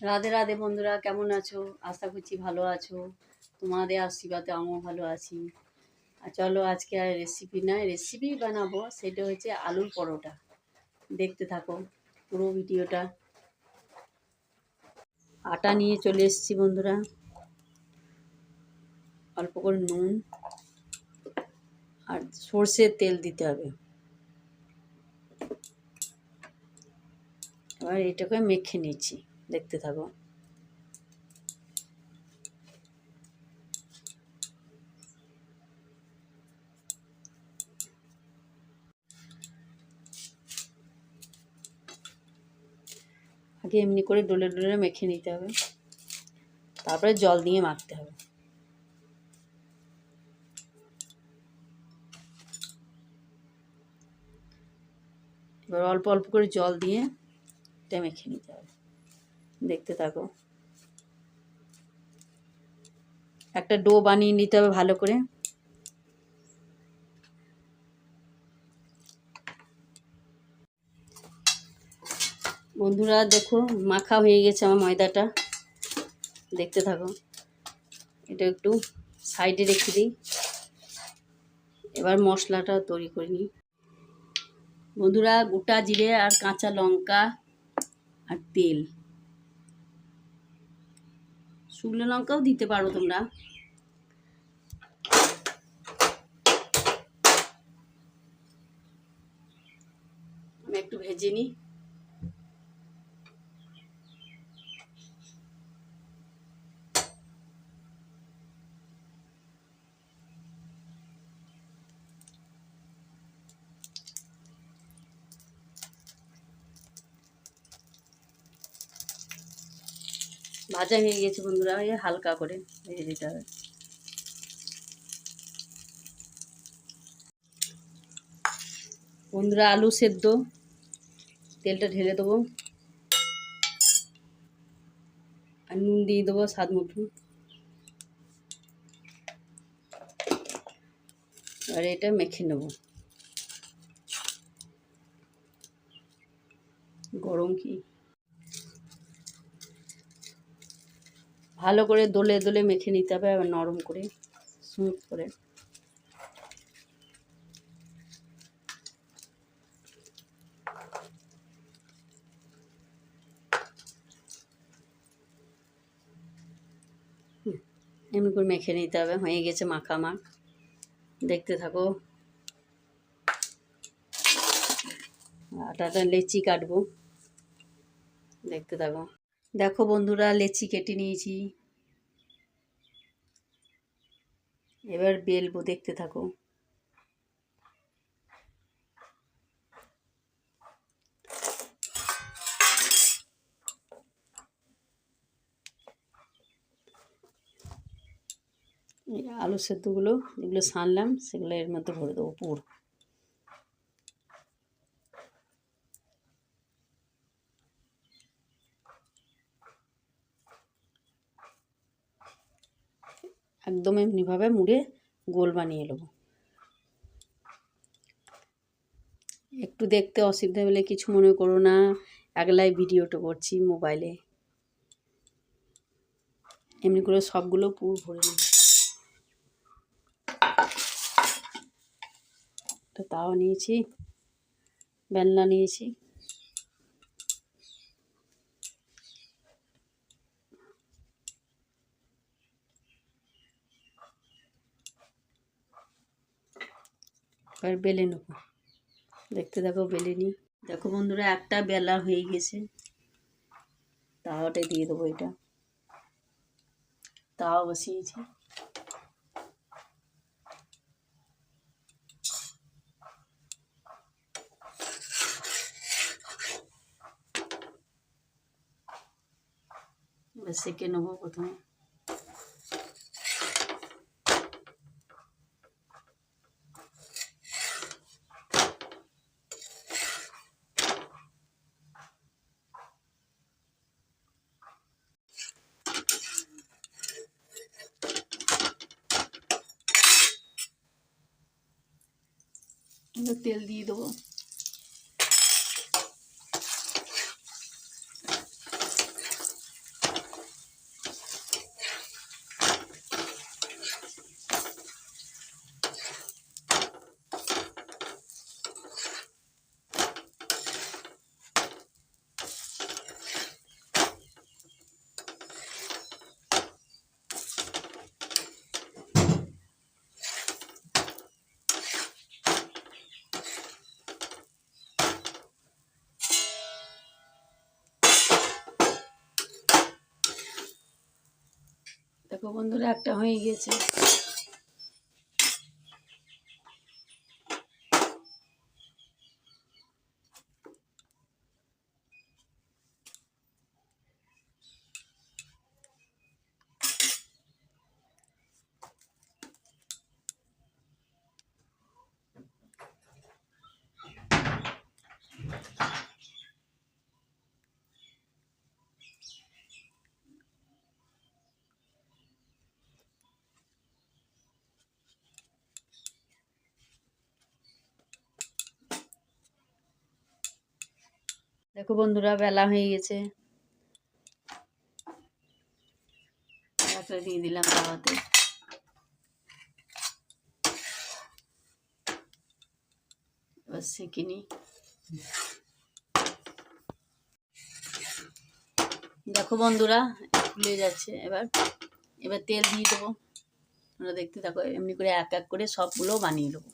রাধে রাধে বন্ধুরা, কেমন আছো? আশা করছি ভালো আছো। তোমাদের আশীর্বাদে আমিও ভালো আছি। আর চলো আজকে আর রেসিপি নয় রেসিপি বানাবো, সেটা হচ্ছে আলুর পরোটা। দেখতে থাকো পুরো ভিডিওটা। আটা নিয়ে চলে এসেছি বন্ধুরা। অল্প করে নুন আর সর্ষের তেল দিতে হবে। এবার এটাকে মেখে নিচ্ছি। দেখতে থাকো। আগে এমনি করে ডলে ডলে মেখে নিতে হবে। তারপরে জল দিয়ে মাখতে হবে। এবার অল্প অল্প করে জল দিয়ে এটা মেখে নিতে হবে। দেখতে থাকো। একটা ডো বানিয়ে নিতে হবে ভালো করে। বন্ধুরা দেখো, মাখা হয়ে গেছে আমার ময়দাটা। দেখতে থাকো। এটা একটু সাইডে রেখে দিই। এবার মশলাটা তৈরি করে নিই। বন্ধুরা গোটা জিরে আর কাঁচা লঙ্কা আর তেল। শুকনো লঙ্কাও দিতে পারো তোমরা। আমি একটু ভেজে নিই। ভাজা হয়ে গেছে বন্ধুরা, এই হালকা করে ভেজে দিতে হবে। বন্ধুরা, আলু সেদ্ধ, তেলটা ঢেলে দেবো। আর নুন দিয়ে দেবো স্বাদ মতো। আর এটা মেখে নেব। গরম কি? ভালো করে দোলে দোলে মেখে নিতে হবে আবার নরম করে স্মুথ করে। এমনি করে মেখে নিতে হবে, হয়ে গেছে মাখা মাখ। দেখতে থাকো। আটাটা লেচি কাটবো। দেখতে থাকো। দেখো বন্ধুরা, লেচি কেটে নিয়েছি। এবার বেলবো, দেখতে থাকো। আলু সেদ্ধগুলো যেগুলো সানলাম, সেগুলো এর মধ্যে ভরে দেবো পুরো। একদম এমনিভাবে মুড়ে গোল বানিয়ে নেব। একটু দেখতে অসুবিধা হলে কিছু মনে করো না, একলাই ভিডিওটা করছি মোবাইলে। এমনি করে সবগুলো পুর ভরে নেব। তাও নিয়েছি, বেলনা নিয়েছি। এবার বেলে নেব। দেখতে দেখো বেলে নিই দেখো বন্ধুরা, একটা বেলা হয়ে গেছে। তাওয়াটা দিয়ে দেবো এটা। তাওয়া বসিয়েছি। এবার সেকে নেব প্রথমে। এবার তেল দিয়ে দেবো দেখো বন্ধুরা একটা হয়ে গেছে। দেখো বন্ধুরা, বেলা হয়ে গেছে। দিয়ে দিলাম তাওয়াতে এবার দেখো বন্ধুরা, ফুলে যাচ্ছে। এবার এবার তেল দিয়ে দেবো। তোমরা দেখতে থাকো, এমনি করে এক এক করে সবগুলো বানিয়ে দেবো।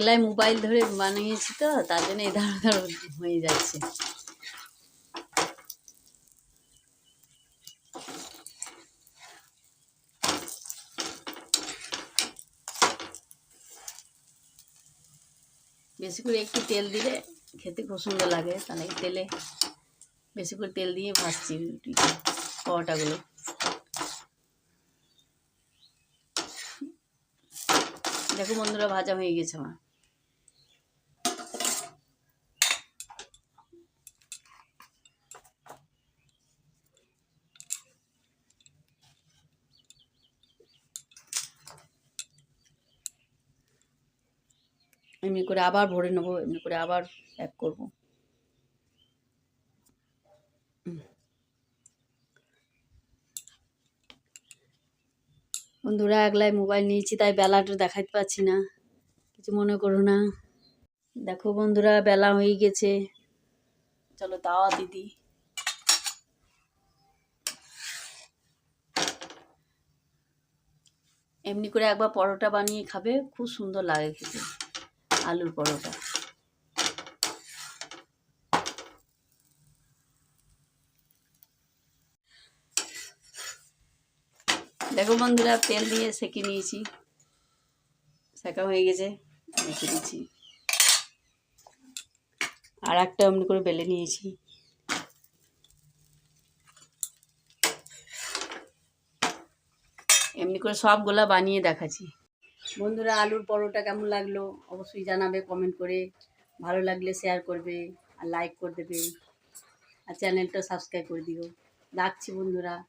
একলাই মোবাইল ধরে বানিয়েছি তো, তার জন্য এই ধার হয়ে যাচ্ছে। বেশি করে একটু তেল দিলে খেতে খুব সুন্দর লাগে, তাহলে তেলে বেশি করে তেল দিয়ে ভাজছি রুটি পরোটাগুলো। দেখো বন্ধুরা, ভাজা হয়ে গেছে আমার। এমনি করে আবার ভরে নেব, এমনি করে আবার এক করব। বন্ধুরা, একলাই মোবাইল নিয়েছি, তাই বেলাটা দেখাতে পাচ্ছি না। কিছু মনে করো না। দেখো বন্ধুরা, বেলা হয়ে গেছে। চলো তাওয়া দিদি এমনি করে একবার পরোটা বানিয়ে খাবে, খুব সুন্দর লাগে খেতে। আলুর পরোটা। দেখো বন্ধুরা, তেল দিয়ে সেঁকে নিয়েছি। সেঁকা হয়ে গেছে রেখে দিচ্ছি আর একটা এমনি করে বেলে নিয়েছি। এমনি করে সবগুলা বানিয়ে দেখাচ্ছি। বন্ধুরা, আলুর পরোটা কেমন লাগল? অবশ্যই জানাবে কমেন্ট করে। ভালো লাগলে শেয়ার করবে আর লাইক করে দেবে। আর চ্যানেলটা সাবস্ক্রাইব করে দিও। রাখছি বন্ধুরা।